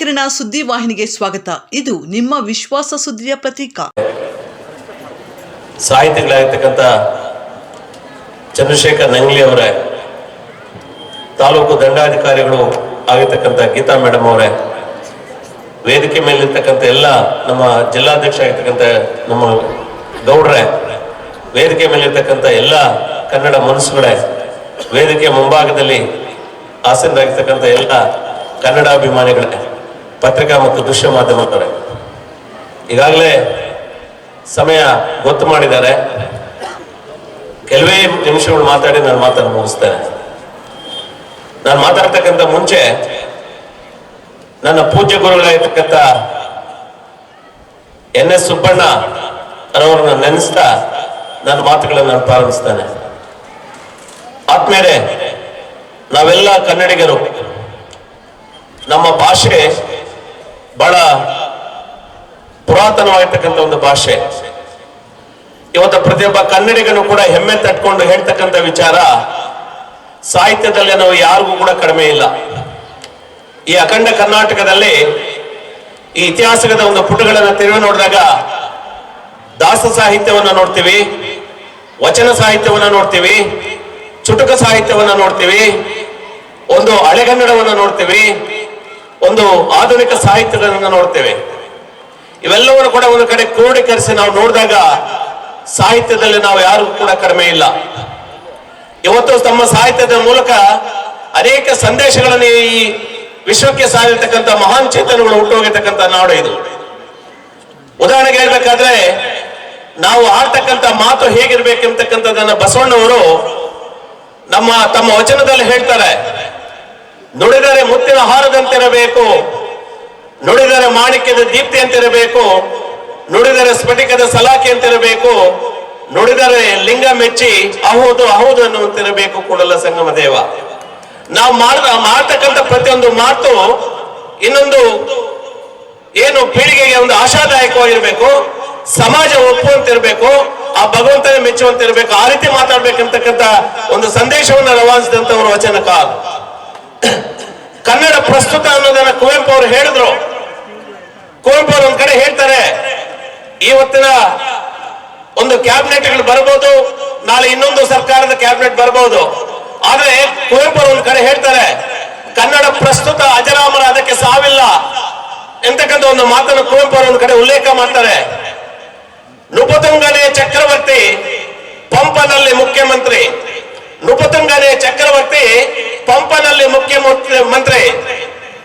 ಕಿರಣ ಸುದ್ದಿ ವಾಹಿನಿಗೆ ಸ್ವಾಗತ. ಇದು ನಿಮ್ಮ ವಿಶ್ವಾಸ ಸುದ್ದಿಯ ಪ್ರತೀಕ. ಸಾಹಿತಿಗಳಾಗಿರ್ತಕ್ಕಂಥ ಚಂದ್ರಶೇಖರ್ ನಂಗ್ಲಿ ಅವರೇ, ತಾಲೂಕು ದಂಡಾಧಿಕಾರಿಗಳು ಆಗಿರ್ತಕ್ಕಂಥ ಗೀತಾ ಮೇಡಮ್ ಅವರೇ, ವೇದಿಕೆ ಮೇಲಿರ್ತಕ್ಕಂಥ ಎಲ್ಲ ನಮ್ಮ ಜಿಲ್ಲಾಧ್ಯಕ್ಷ ಆಗಿರ್ತಕ್ಕಂಥ ನಮ್ಮ ಗೌಡ್ರೆ, ವೇದಿಕೆ ಮೇಲಿರ್ತಕ್ಕಂಥ ಎಲ್ಲ ಕನ್ನಡ ಮನಸ್ಸುಗಳೇ ವೇದಿಕೆ ಮುಂಭಾಗದಲ್ಲಿ ಹಾಸನರಾಗಿರ್ತಕ್ಕಂಥ ಎಲ್ಲ ಕನ್ನಡಾಭಿಮಾನಿಗಳೇ ಪತ್ರಿಕಾ ಮತ್ತು ದೃಶ್ಯ ಮಾಧ್ಯಮದವರೇ. ಈಗಾಗಲೇ ಸಮಯ ಗೊತ್ತು ಮಾಡಿದ್ದಾರೆ. ಕೆಲವೇ ನಿಮಿಷಗಳು ಮಾತಾಡಿ ನಾನು ಮಾತನ್ನು ಮುಗಿಸ್ತೇನೆ. ನಾನು ಮಾತಾಡ್ತಕ್ಕಂಥ ಮುಂಚೆ ನನ್ನ ಪೂಜ್ಯ ಗುರುಗಳಾಗಿರ್ತಕ್ಕಂಥ ಎನ್ ಎಸ್ ಸುಬ್ಬಣ್ಣ ಅವರನ್ನ ನೆನೆಸ್ತಾ ನನ್ನ ಮಾತುಗಳನ್ನು ನಾನು ಪ್ರಾರಂಭಿಸ್ತೇನೆ. ಆದ್ಮೇಲೆ ನಾವೆಲ್ಲ ಕನ್ನಡಿಗರು, ನಮ್ಮ ಭಾಷೆ ಬಹಳ ಪುರಾತನವಾಗಿರ್ತಕ್ಕಂಥ ಒಂದು ಭಾಷೆ. ಇವತ್ತು ಪ್ರತಿಯೊಬ್ಬ ಕನ್ನಡಿಗನು ಕೂಡ ಹೆಮ್ಮೆ ತಟ್ಕೊಂಡು ಹೇಳ್ತಕ್ಕಂಥ ವಿಚಾರ, ಸಾಹಿತ್ಯದಲ್ಲಿ ನಾವು ಯಾರಿಗೂ ಕೂಡ ಕಡಿಮೆ ಇಲ್ಲ. ಈ ಅಖಂಡ ಕರ್ನಾಟಕದಲ್ಲಿ ಈ ಇತಿಹಾಸದ ಒಂದು ಪುಟಗಳನ್ನು ತಿರುಗಿ ನೋಡಿದಾಗ ದಾಸ ಸಾಹಿತ್ಯವನ್ನು ನೋಡ್ತೀವಿ, ವಚನ ಸಾಹಿತ್ಯವನ್ನು ನೋಡ್ತೀವಿ, ಚುಟುಕ ಸಾಹಿತ್ಯವನ್ನು ನೋಡ್ತೀವಿ, ಒಂದು ಹಳೆಗನ್ನಡವನ್ನು ನೋಡ್ತೀವಿ ಒಂದು ಆಧುನಿಕ ಸಾಹಿತ್ಯಗಳನ್ನು ನೋಡ್ತೇವೆ. ಇವೆಲ್ಲವನ್ನು ಕೂಡ ಒಂದು ಕಡೆ ಕ್ರೋಢೀಕರಿಸಿ ನಾವು ನೋಡಿದಾಗ ಸಾಹಿತ್ಯದಲ್ಲಿ ನಾವು ಯಾರು ಕೂಡ ಕಡಿಮೆ ಇಲ್ಲ. ಇವತ್ತು ತಮ್ಮ ಸಾಹಿತ್ಯದ ಮೂಲಕ ಅನೇಕ ಸಂದೇಶಗಳನ್ನು ಈ ವಿಶ್ವಕ್ಕೆ ಸಾರಿರ್ತಕ್ಕಂಥ ಮಹಾನ್ ಚೇತನಗಳು ಹುಟ್ಟೋಗಿರ್ತಕ್ಕಂಥ ನಾಡು ಇದು. ಉದಾಹರಣೆಗೆ ಹೇಳ್ಬೇಕಾದ್ರೆ, ನಾವು ಆಡ್ತಕ್ಕಂಥ ಮಾತು ಹೇಗಿರ್ಬೇಕೆಂತಕ್ಕಂಥದ್ದನ್ನ ಬಸವಣ್ಣವರು ನಮ್ಮ ತಮ್ಮ ವಚನದಲ್ಲಿ ಹೇಳ್ತಾರೆ. ನುಡಿದರೆ ಮುತ್ತಿನ ಹಾರದಂತಿರಬೇಕು. ನುಡಿದರೆ ಮಾಣಿಕ್ಯದ ದೀಪ್ತಿ ಅಂತಿರಬೇಕು ನುಡಿದರೆ ಸ್ಫಟಿಕದ ಸಲಾಖೆ ಅಂತಿರಬೇಕು ನುಡಿದರೆ ಲಿಂಗ ಮೆಚ್ಚಿ ಅಹೋದು ಅಹೋದು ಅನ್ನುವಂತಿರಬೇಕು ಕೂಡಲ ಸಂಗಮ ದೇವ. ನಾವು ಮಾಡ, ಮಾಡ್ತಕ್ಕಂಥ ಪ್ರತಿಯೊಂದು ಮಾತು ಇನ್ನೊಂದು ಏನು ಪೀಳಿಗೆಗೆ ಒಂದು ಆಶಾದಾಯಕವಾಗಿರ್ಬೇಕು. ಸಮಾಜ ಒಪ್ಪುವಂತಿರಬೇಕು. ಆ ಭಗವಂತನ ಮೆಚ್ಚುವಂತಿರಬೇಕು. ಆ ರೀತಿ ಮಾತಾಡ್ಬೇಕಂತಕ್ಕಂಥ ಒಂದು ಸಂದೇಶವನ್ನು ರವಾನಿಸಿದಂತವರು ವಚನಕಾರ ಕನ್ನಡ ಪ್ರಸ್ತುತ ಅನ್ನೋದನ್ನ ಕುವೆಂಪು ಅವರು ಹೇಳಿದ್ರು. ಕುವೆಂಪು ಅವರು ಒಂದ್ ಕಡೆ ಹೇಳ್ತಾರೆ, ಇವತ್ತಿನ ಒಂದು ಕ್ಯಾಬಿನೆಟ್ಗಳು ಬರಬಹುದು ನಾಳೆ ಇನ್ನೊಂದು ಸರ್ಕಾರದ ಕ್ಯಾಬಿನೆಟ್ ಬರಬಹುದು ಆದ್ರೆ ಕುವೆಂಪು ಅವರು ಒಂದ್ ಕಡೆ ಹೇಳ್ತಾರೆ, ಕನ್ನಡ ಪ್ರಸ್ತುತ ಅಜರಾಮರ, ಅದಕ್ಕೆ ಸಾವಿಲ್ಲ. ಎಂತಕ್ಕಂಥ ಒಂದು ಮಾತನ್ನು ಕುವೆಂಪು ಅವರು ಒಂದ್ ಕಡೆ ಉಲ್ಲೇಖ ಮಾಡ್ತಾರೆ. ನೃಪತುಂಗನೇ ಚಕ್ರವರ್ತಿ ಪಂಪನಲ್ಲಿ ಮುಖ್ಯಮಂತ್ರಿ. ನೃಪತುಂಗನೇ ಚಕ್ರವರ್ತಿ ಪಂಪನಲ್ಲಿ ಮುಖ್ಯಮಂತ್ರಿ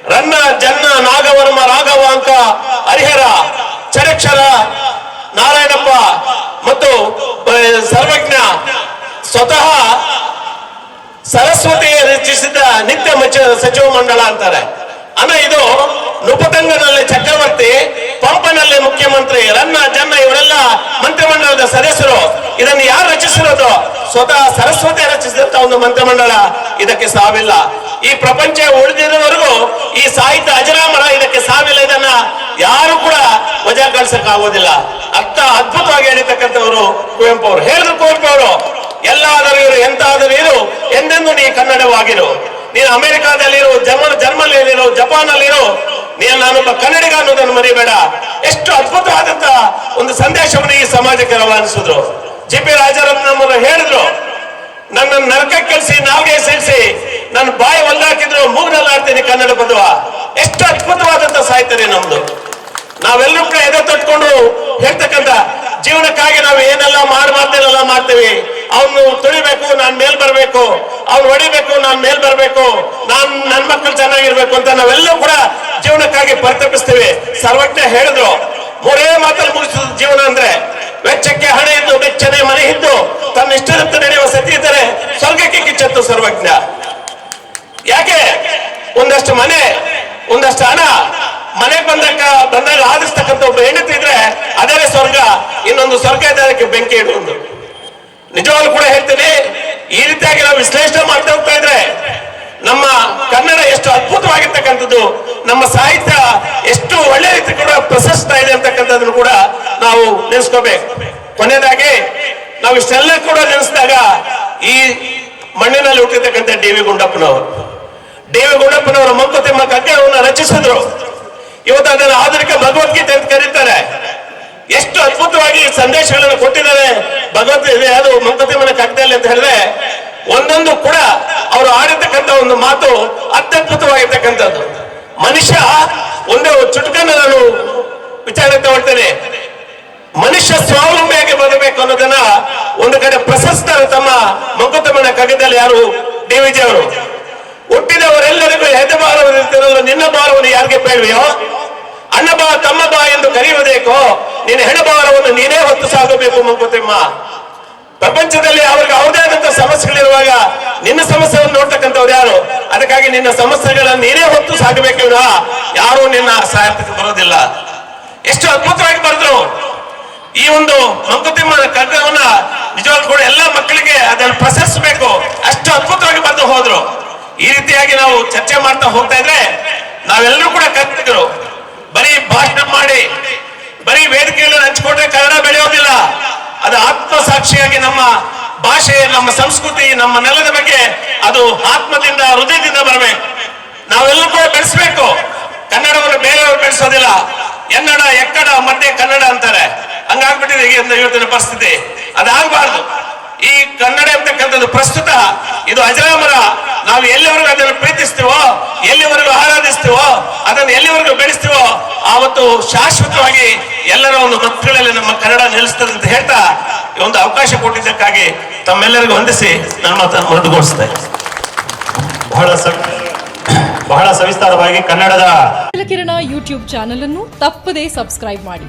ರನ್ನ ಜನ್ನ ನಾಗವರ್ಮ ರಾಘವಾಂಕ ಹರಿಹರ ಚರಕ್ಷರ ನಾರಾಯಣಪ್ಪ ಮತ್ತು ಸರ್ವಜ್ಞ ಸ್ವತಃ ಸರಸ್ವತಿ ರಚಿಸಿದ ನಿತ್ಯ ಸಚಿವ ಮಂಡಳ ಅಂತಾರೆ. ಅನ್ನ ಇದು ನೃಪತಂಗನಲ್ಲಿ ಚಕ್ರವರ್ತಿ, ಪಂಪನಲ್ಲಿ ಮುಖ್ಯಮಂತ್ರಿ, ರನ್ನ ಜನ್ನ ಇವರೆಲ್ಲ ಮಂತ್ರಿಮಂಡಲದ ಸದಸ್ಯರು. ಇದನ್ನು ಯಾರು ರಚಿಸಿರೋದು? ಸ್ವತಃ ಸರಸ್ವತಿ ರಚಿಸಿದಂತ ಒಂದು ಮಂತ್ರಿಮಂಡಲ. ಇದಕ್ಕೆ ಸಾವಿಲ್ಲ. ಈ ಪ್ರಪಂಚ ಉಳಿದಿರುವವರೆಗೂ ಈ ಸಾಹಿತ್ಯ ಅಜರಾಮರ ಇದಕ್ಕೆ ಸಾವಿಲ್ಲ. ಇದನ್ನ ಯಾರು ಕೂಡ ವಜಾ ಕಳ್ಸಕ್ ಆಗೋದಿಲ್ಲ ಅರ್ಥ ಅದ್ಭುತವಾಗಿ ಹೇಳಿರ್ತಕ್ಕಂಥವ್ರು ಕುವೆಂಪು ಅವರು. ಹೇಳಿದ್ರು ಕುವೆಂಪು ಅವರು. ಎಲ್ಲಾದರೂ ಇರು, ಎಂತಾದರೂ ಇರು, ಎಂದೆಂದು ನೀ ಕನ್ನಡವಾಗಿರು. ನೀನು ಅಮೆರಿಕಾದಲ್ಲಿರು, ಜರ್ಮನ್, ಜರ್ಮನಿಯಲ್ಲಿರು, ಜಪಾನಲ್ಲಿರು. ನೀನು ನಾನೊಬ್ಬ ಕನ್ನಡಿಗ ಅನ್ನೋದನ್ನು ಮರಿಬೇಡ. ಎಷ್ಟು ಅದ್ಭುತವಾದಂತ ಒಂದು ಸಂದೇಶವನ್ನು ಈ ಸಮಾಜಕ್ಕೆ ರವಾನಿಸಿದ್ರು. ಜಿ ಪಿ ರಾಜರತ್ನ ಹೇಳಿದ್ರು ನನ್ನ ನರಕ ಕೆಲ್ಸಿ ನಾಲ್ಗೆ ಸೇರಿಸಿ ನನ್ನ ಬಾಯಿ ಒಂದಾಕಿದ್ರು ಮೂಗ್ನಲ್ಲಿ ಆಡ್ತೀನಿ ಕನ್ನಡ ಬಂಧುವ. ಎಷ್ಟು ಅದ್ಭುತವಾದಂತ ಸಾಹಿತ್ಯ ನಮ್ದು. ನಾವೆಲ್ಲರೂ ಕೂಡ ಎದೆ ತಟ್ಕೊಂಡು ಹೇಳ್ತಕ್ಕಂತ ಜೀವನಕ್ಕಾಗಿ ನಾವು ಏನೆಲ್ಲ ಮಾಡಿ ಮಾತೇನೆಲ್ಲ ಮಾಡ್ತೇವೆ. ಅವನು ತುಳಿಬೇಕು, ನಾನ್ ಮೇಲ್ ಬರ್ಬೇಕು. ಅವ್ನು ಹೊಡಿಬೇಕು, ನಾನ್ ಮೇಲ್ ಬರ್ಬೇಕು. ನಾನ್ ನನ್ ಮಕ್ಕಳು ಚೆನ್ನಾಗಿರ್ಬೇಕು ಅಂತ ನಾವೆಲ್ಲರೂ ಕೂಡ ಜೀವನಕ್ಕಾಗಿ ಪರಿತಪಿಸ್ತೀವಿ. ಸರ್ವಜ್ಞ ಹೇಳಿದ್ರು. ಮೂರೇ ಮಾತಲ್ಲಿ ಮುಗಿಸಿದ ಜೀವನ ಅಂದ್ರೆ ವೆಚ್ಚಕ್ಕೆ ಹಣ ಇದ್ದು ಬೆಚ್ಚನೆ ಮನೆ ಇದ್ದು, ತನ್ನ ಇಷ್ಟದಂತೆ ನಡೆಯುವ ಸತಿ ಇದ್ದರೆ ಸ್ವರ್ಗಕ್ಕೆ ಕಿಚ್ಚತ್ತು ಸರ್ವಜ್ಞ. ಯಾಕೆ? ಒಂದಷ್ಟು ಮನೆ, ಒಂದಷ್ಟು ಹಣ, ಮನೆ ಬಂದಾಗ ಬಂದಾಗ ಆದಿಸ್ತಕ್ಕಂಥ ಒಬ್ಬ ಹೆಣ್ಣು ಇದ್ರೆ ಅದೇ ಸ್ವರ್ಗ, ಇನ್ನೊಂದು ಸ್ವರ್ಗ ಇದೆ, ಅದಕ್ಕೆ ಬೆಂಕಿ ಇಡುವುದು. ನಿಜವಾಗ್ಲೂ ಕೂಡ ಹೇಳ್ತೀನಿ, ಈ ರೀತಿಯಾಗಿ ನಾವು ವಿಶ್ಲೇಷಣೆ ಮಾಡ್ತಾ ಹೋಗ್ತಾ ಇದ್ರೆ ನೆನೆಸ್ಕೋಬೇಕು ಕೊನೆಯದಾಗಿ ನಾವು ಇಷ್ಟೆಲ್ಲ ಕೂಡ ನೆನೆಸಿದಾಗ ಈ ಮಣ್ಣಿನಲ್ಲಿ ಹುಟ್ಟಿರ್ತಕ್ಕಂಥ ಡಿ ಗುಂಡಪ್ಪನವರು. ಡಿ ವಿ ಗುಂಡಪ್ಪನವರು ಮಂಕುತಿಮ್ಮ ಅವನ್ನ ರಚಿಸಿದ್ರು. ಇವತ್ತು ಅದನ್ನು ಆಧುನಿಕ ಭಗವದ್ಗೀತೆ ಅಂತ ಕರೀತಾರೆ. ಎಷ್ಟು ಅದ್ಭುತವಾಗಿ ಸಂದೇಶಗಳನ್ನು ಕೊಟ್ಟಿದ್ದಾರೆ. ಭಗವದ್ಗೀತೆ ಅದು ಮಂಕುತಿಮ್ಮನ ಕಗ್ಗದಲ್ಲಿ ಅಂತ ಹೇಳಿದ್ರೆ, ಒಂದೊಂದು ಕೂಡ ಅವರು ಆಡಿರ್ತಕ್ಕಂಥ ಒಂದು ಮಾತು ಅತ್ಯದ್ಭುತವಾಗಿರ್ತಕ್ಕಂಥದ್ದು. ಮನುಷ್ಯ ಒಂದೇ ಚುಟುಕನ್ನು ನಾನು ವಿಚಾರ ತಗೊಳ್ತೇನೆ. ಸ್ವಾವಲಂಬಿಯಾಗಿ ಬರಬೇಕು ಅನ್ನೋದನ್ನ ಒಂದು ಕಡೆ ಪ್ರಶಸ್ತರ ತಮ್ಮ ಮಂಕುತಮ್ಮನ ಕಗ್ಗದಲ್ಲಿ ಯಾರು? ಡಿ ವಿಜಿ ಅವರು. ಹುಟ್ಟಿದವರೆಲ್ಲರಿಗೂ ಹೆದೆ ಭಾರವಿರುತ್ತಿರಲು ನಿನ್ನ ಭಾರವನ್ನು ಯಾರಿಗೆ ಬೇಡವೆಯೋ? ಅಣ್ಣ ಬಾ, ತಮ್ಮ ಬಾ ಎಂದು ಕರೆಯುವುದೇಕೋ? ನಿನ್ನ ಹೆಣಭಾರವನ್ನು ನೀನೇ ಹೊತ್ತು ಸಾಗಬೇಕು ಮಂಕುತಿಮ್ಮ. ಪ್ರಪಂಚದಲ್ಲಿ ಅವ್ರಿಗೆ ಅವ್ರದೇ ಆದಂತ ಸಮಸ್ಯೆಗಳಿರುವಾಗ ನಿನ್ನ ಸಮಸ್ಯೆಯನ್ನು ನೋಡ್ತಕ್ಕಂಥವ್ರು ಯಾರು? ಅದಕ್ಕಾಗಿ ನಿನ್ನ ಸಮಸ್ಯೆಗಳನ್ನು ನೀನೇ ಹೊತ್ತು ಸಾಗಬೇಕು ಯಾರು ನಿನ್ನ ಸಹಾಯಕ್ಕೆ ಬರೋದಿಲ್ಲ. ಎಷ್ಟು ಅದ್ಭುತವಾಗಿ ಬರೆದ್ರು. ಈ ಒಂದು ಮಂಕುತಿಮ್ಮನ ಕಗ್ಗವನ್ನ ನಿಜವಾಗ್ಲೂ ಕೂಡ ಎಲ್ಲ ಮಕ್ಕಳಿಗೆ ಅದನ್ನು ಪ್ರಶಸ್ಸಬೇಕು ಅಷ್ಟು ಅದ್ಭುತವಾಗಿ ಬಂದು ಹೋದ್ರು. ಈ ರೀತಿಯಾಗಿ ನಾವು ಚರ್ಚೆ ಮಾಡ್ತಾ ಹೋಗ್ತಾ ಇದ್ರೆ ನಾವೆಲ್ಲರೂ ಕೂಡ ಕಲ್ತಿದ್ರು ಬರೀ ಭಾಷಣ ಮಾಡಿ, ಬರೀ ವೇದಿಕೆಗಳನ್ನು ಹಂಚಿಕೊಂಡ್ರೆ ಕನ್ನಡ ಬೆಳೆಯೋದಿಲ್ಲ. ಅದು ಆತ್ಮಸಾಕ್ಷಿಯಾಗಿ ನಮ್ಮ ಭಾಷೆ, ನಮ್ಮ ಸಂಸ್ಕೃತಿ, ನಮ್ಮ ನೆಲದ ಬಗ್ಗೆ ಅದು ಆತ್ಮದಿಂದ, ಹೃದಯದಿಂದ ಬರಬೇಕು. ನಾವೆಲ್ಲರೂ ಕೂಡ ಬೆಳೆಸಬೇಕು. ಕನ್ನಡವನ್ನು ಬೇರೆಯವರು ಬೆಳೆಸೋದಿಲ್ಲ. ಎನ್ನಡ, ಎಕ್ಕಡ, ಮಧ್ಯೆ ಕನ್ನಡ ಅಂತಾರೆ. ಹಂಗಾಗ್ಬಿಟ್ಟಿದೆ ಈಗ ಇವತ್ತಿನ ಪರಿಸ್ಥಿತಿ. ಅದಾಗಬಾರ್ದು. ಈ ಕನ್ನಡ ಅಂತಕ್ಕಂಥದ್ದು ಪ್ರಸ್ತುತ, ಇದು ಅಜರಾಮರ, ನಾವು ಎಲ್ಲಿವರೆಗೂ ಅದನ್ನು ಪ್ರೀತಿಸ್ತೀವೋ, ಎಲ್ಲಿವರೆಗೂ ಆರಾಧಿಸ್ತೀವೋ, ಅದನ್ನು ಎಲ್ಲಿವರೆಗೂ ಬೆಳೆಸ್ತೀವೋ, ಆವತ್ತು ಶಾಶ್ವತವಾಗಿ ಎಲ್ಲರ ಒಂದು ಮಕ್ಕಳಲ್ಲಿ ನಮ್ಮ ಕನ್ನಡ ನಿಲ್ಲಿಸ್ತದೆ ಅಂತ ಹೇಳ್ತಾ ಒಂದು ಅವಕಾಶ ಕೊಟ್ಟಿದ್ದಕ್ಕಾಗಿ ತಮ್ಮೆಲ್ಲರಿಗೂ ವಂದಿಸಿ ನನ್ನ ಮಾತನ್ನು ಮುಂದುವರಿಸ್ತೇನೆ ಬಹಳ ಬಹಳ ಸವಿಸ್ತಾರವಾಗಿ ಕನ್ನಡದ ಕಿರಣ ಯೂಟ್ಯೂಬ್ ಚಾನೆಲ್ ಅನ್ನು ತಪ್ಪದೇ ಸಬ್ಸ್ಕ್ರೈಬ್ ಮಾಡಿ.